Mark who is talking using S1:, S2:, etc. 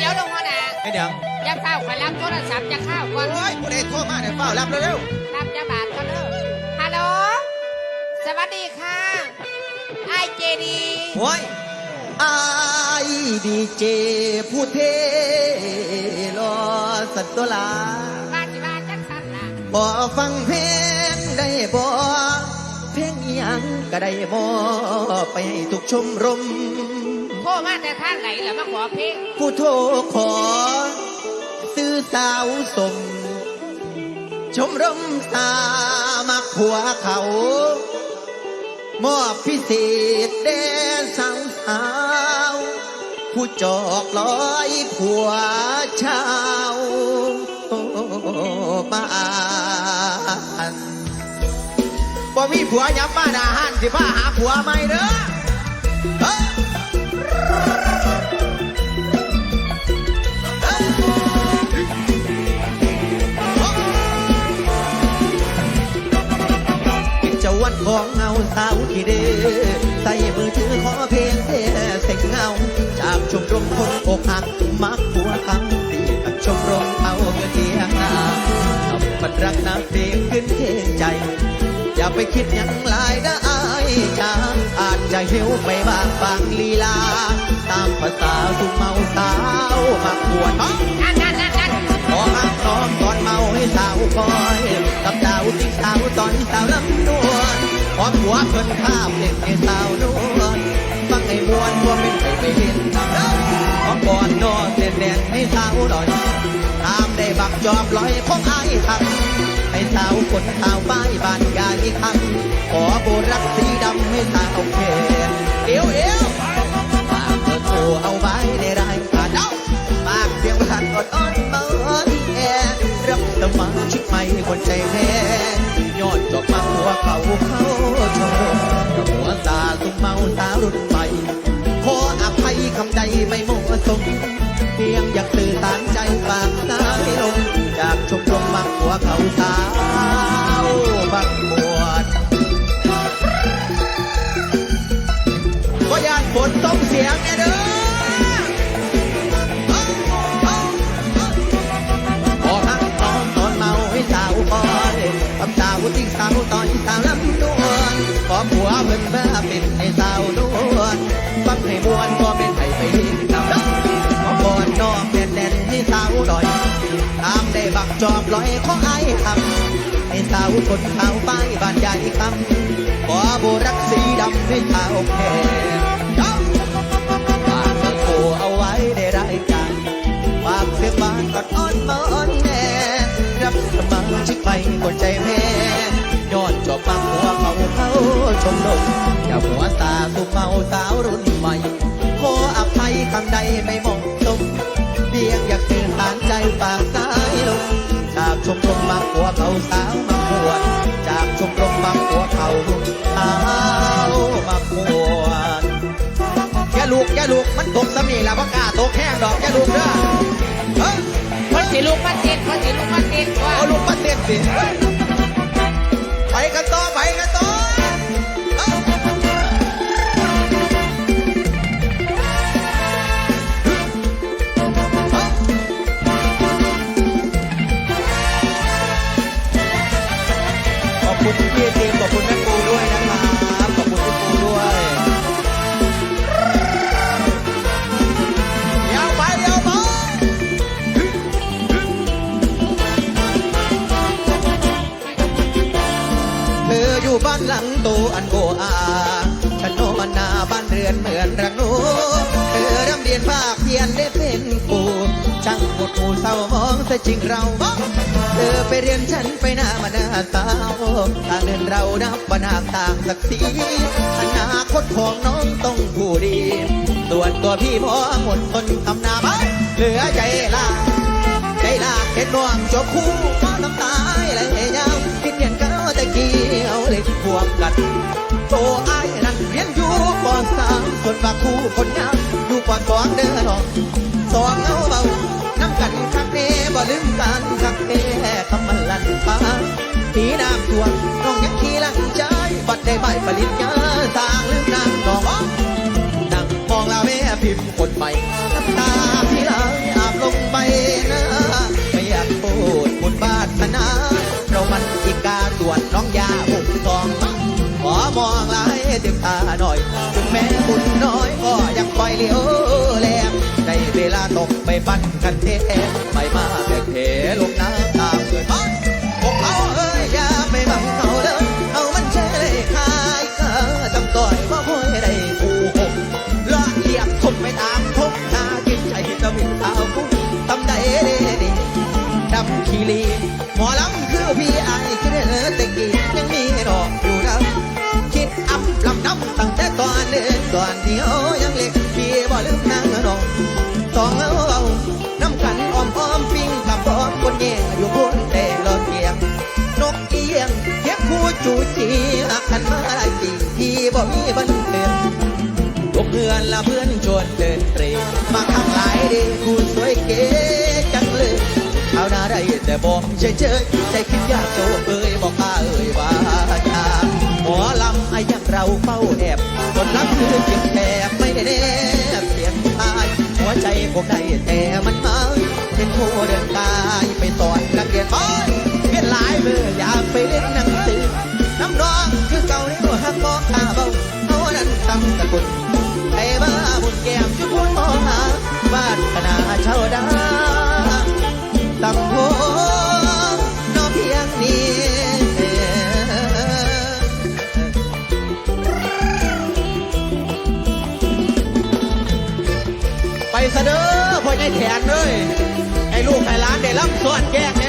S1: ดี๋ยวเดี๋ยวลงหัวหน้า
S2: ไอ้เดี๋ยว
S1: อย่าเฝ้าขอรับโทรศัพท์จะเข้าก่อน
S2: โอ้ยผู้ใดโทรมาเนี่ยเฝ้ารับเร็ว
S1: รับยาบาดก็เลิกฮัลโหลสวัสดีค่ะไอเจดี
S2: ๆโอ้ยไอ้ดีเจผู้เทรอสัตว์ตัวลา
S1: บ้านที่บ้านจักสันล่ะ
S2: บ่ฟังเพลงได้บ่เพลงอิหยังก็ได้บ่ไปให้ทุกชมรม
S1: โทรมาแต่ท่างไหนล่ะมาขอเพลง
S2: ผู้โทรขอ ซื้อสาวสม ชมรมสามักผัวเขา มอบพิเศษแด่สาวสาว ผู้จอกลอยผัวชาวบ้านบ่มีผัวย้ำบ้านอาหารสิพาหาผัวใหม่เด้อ ถือขอเพลงเท่เสงเงา จากชมรมคนอกหักมักผัวคังตีกับชมรมเอาเงินเทียงนาทำมันรักนักเพลงขึ้นเทใจ อย่าไปคิดยังลายนะอายจ้าอาจจะหิวไปบ้างบางลีลา ตามภาษาสุมเมาสาวมาปวด
S1: นั่นนั่นนั่น
S2: ขอหักน้องตอนเมาให้สาวคอยกับสาวติ๊กสาวตอนสาวลำนวลขอผัวเพิ่นข้ามเล่นให้สาวนวล จอบลอยของอายทำให้สาวคนขาวป้ายบานยายคำขอโบรักสีดำให้ตาวเขนเอวเอวฝากเบอร์โทรเอาไว้ในรายการเอาฝากเสียงหันอดอ้อนมาอ้อนแอรับตะมาชิกไม่คนใจแพ้ยอดจอกมาหัว เสียงเนี่ยเด้อขอหักตอนตอนเมาให้สาวคอยทำสาวติ๊กสาวตอนสาวลำนวลขอผัวเพิ่นมาเป็นให้สาวนวลฟังให้มวนก็เป็นให้ไปดิ้นนำขอก่อนนอกแน่นแน่นให้สาวลอยตามได้บักจอบลอยขอไอ้ทำให้สาวคนขาวป้ายบ้านใหญ่คำขอโบรักสีดำให้สาวแค่ฝ อย่าหัวตาสุมเมาสาวรุ่นใหม่ขออภัยคำใดไม่เหมาะสมเพียงอยากสื่อสารใจฝากสายลมจากชมรมบางหัวเขาสาวมาปวดจากชมรมบางหัวเขาสาวมาปวดแกลูกแกลูกมันตกสมีแล้วพักกล้าตกแห้งดอกแกลูกเด้อเฮ้ย
S1: คนสิลูกมาเต้นคนสิลูกมาเต้นว่า
S2: เอาลูกมาเต้นสิไปกันต่อไปกันต่อ อบคุณพี่ทีมขอบคุณแม่ปูด้วยนะ ช่างหมดหมู่เศร้ามองซะจริงเราเธอไปเรียนฉันไปหน้ามาหน้าสาวต่างเดินเรานับว่านาต่างศักดิ์ศรีอนาคตของน้องต้องผู้ดี ส่วนตัวพี่พอหมดทนทำนาบ้านเหลือใจลาใจลาเห็นน้องจบคู่ก็น้ำตาไหลยาวคิดเห็นเขาตะกี้เอาเล็กพวกกันโตไอ้ายนั่นเรียนอยู่ปอสามส่วนบางคู่คนงามอยู่ปอสองเด้อน้องสอง กันคักแน่คำมันลันฟ้าปีน้ำท่วมน้องยังขี้ลังใจบัดได้ใบผลิตยาทางลืมนางน้องนั่งมองลาแม่พิมพ์คนใหม่น้ำตาที่ลาอาบลงไปนะไม่อยากพูดบุญบาทนาเรามันอีกาตรวจน้องยาบุกมทองขอมองลายเต็มตาหน่อยถึงแม้บุญน้อยก็ยังคอยเลี้ยวแลงในเวลาตกไปปั้นกันเท มาแบกเทลงน้ำตามเกิดมันพวกเขาเอ้ยอย่าไปบังเขาเด้อเอามันเชยคายก็จำต่อยว่าห้อยได้ผู้หกละเลียบทบไปตามทบนากินใจจะมีสาวผู้ทำได้เด้ดีดำขีรีหมอลำคือพี่ไอ้คิดเออแต่กี้ยังมีดอกอยู่นะคิดอัพลำน้ำตั้งแต่ตอนเด็กตอนเดียวยังเล็กพี่บ่ลืมนางดอกสองเอา จูจีหักขันมาได้จริงพี่บ่มีบันเทิงพวกเพื่อนละเพื่อนชวนเดินเตรมาข้างหลายเดีคู่สวยเก๋จังเลยเอาหน้าได้แต่บอกเฉยเฉยๆใจคิดยากโจเอ้ยบอกข้าเอ้ยว่าจาหมอลำไอ้ยังเราเฝ้าแอบคนรักคือจ็บแทบไม่ได้แนบเสียงตายหัวใจพวกใดแต่มันมาเป็นผู้เดินกายไปสอนนักเรียนโอ้ยเรียนหลายเบอร์อยากไปเล่นหนังสือ น้ำร้องคือเก่าในหัวหักบอกตาเบาเอานั้นตำตะกุนไอ้บ้าบุญแก้มจุดพูดมองหาบ้านขนาเช่าดาตำโพน้องเพียงนี้ไปซะเด้อพ่อใหญ่แขนเลยไอ้ลูกไอ้หลานได้รับสวดแก้งได้